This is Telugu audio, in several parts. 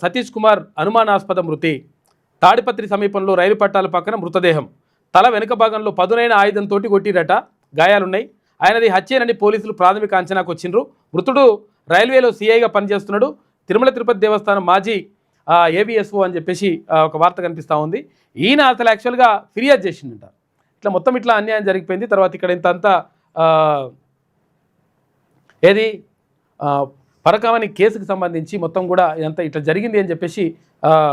సతీష్ కుమార్ అనుమానాస్పద మృతి. తాడిపత్రి సమీపంలో రైలు పట్టాల పక్కన మృతదేహం. తల వెనుక భాగంలో పదునైన ఆయుధంతో కొట్టిరట గాయాలున్నాయి. ఆయనది హత్యేనని పోలీసులు ప్రాథమిక అంచనాకు వచ్చిండ్రు. మృతుడు రైల్వేలో సీఐగా పనిచేస్తున్నాడు. తిరుమల తిరుపతి దేవస్థానం మాజీ ఏబిఎస్ఓ అని చెప్పేసి ఒక వార్త కనిపిస్తూ ఉంది. ఈయన అసలు యాక్చువల్గా ఫిర్యాదు చేసిండంట. ఇట్లా మొత్తం ఇట్లా అన్యాయం జరిగిపోయింది. తర్వాత ఇక్కడ ఇంత అంతా ఏది? పరకామని పరకామణి కేసుకు సంబంధించి మొత్తం కూడా ఇదంతా ఇట్లా జరిగింది అని చెప్పేసి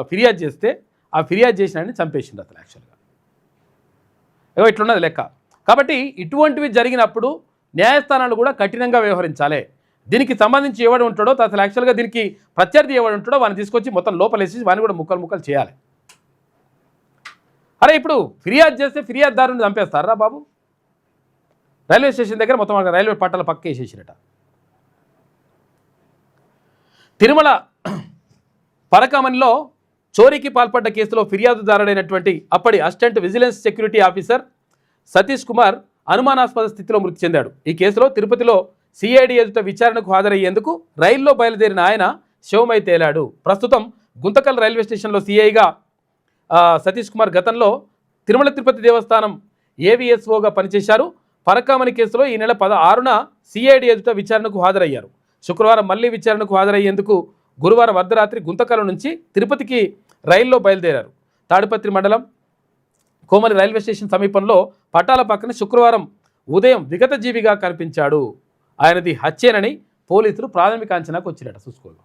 ఫిర్యాదు చేస్తే ఆ ఫిర్యాదు చేసిన ఆయన చంపేసిండు అతను యాక్చువల్గా ఏవో ఇట్లున్నది లెక్క. కాబట్టి ఇటువంటివి జరిగినప్పుడు న్యాయస్థానాలు కూడా కఠినంగా వ్యవహరించాలి. దీనికి సంబంధించి ఎవడు ఉంటాడో అసలు యాక్చువల్గా దీనికి ప్రత్యర్థి ఎవడు ఉంటాడో వాడిని తీసుకొచ్చి మొత్తం లోపలేసి వాడిని కూడా ముక్కలు ముక్కలు చేయాలి. అరే ఇప్పుడు ఫిర్యాదు చేస్తే ఫిర్యాదుదారుని చంపేస్తారా బాబు? రైల్వే స్టేషన్ దగ్గర మొత్తం రైల్వే పట్టాల పక్క వేసేసిరట. తిరుమల పరకామణిలో చోరీకి పాల్పడ్డ కేసులో ఫిర్యాదుదారుడైనటువంటి అప్పటి assistant vigilance security officer Satish Kumar అనుమానాస్పద స్థితిలో మృతి చెందాడు. ఈ కేసులో తిరుపతిలో సిఐడి ఎదుట విచారణకు హాజరయ్యేందుకు రైల్లో బయలుదేరిన ఆయన శవమై తేలాడు. ప్రస్తుతం గుంతకల్ రైల్వే స్టేషన్లో సిఐగా సతీష్ కుమార్ గతంలో తిరుమల తిరుపతి దేవస్థానం ఏవిఎస్ఓగా పనిచేశారు. పరకామణి కేసులో ఈ నెల పద ఆరున సిఐడి ఎదుట విచారణకు హాజరయ్యారు. శుక్రవారం మళ్ళీ విచారణకు హాజరయ్యేందుకు గురువారం అర్ధరాత్రి గుంతకల నుంచి తిరుపతికి రైల్లో బయలుదేరారు. తాడిపత్రి మండలం కోమలి రైల్వే స్టేషన్ సమీపంలో పట్టాల పక్కన శుక్రవారం ఉదయం విగతజీవిగా కనిపించాడు. ఆయనది హత్యేనని పోలీసులు ప్రాథమిక అంచనాకు వచ్చినట్టు చూసుకోవాలి.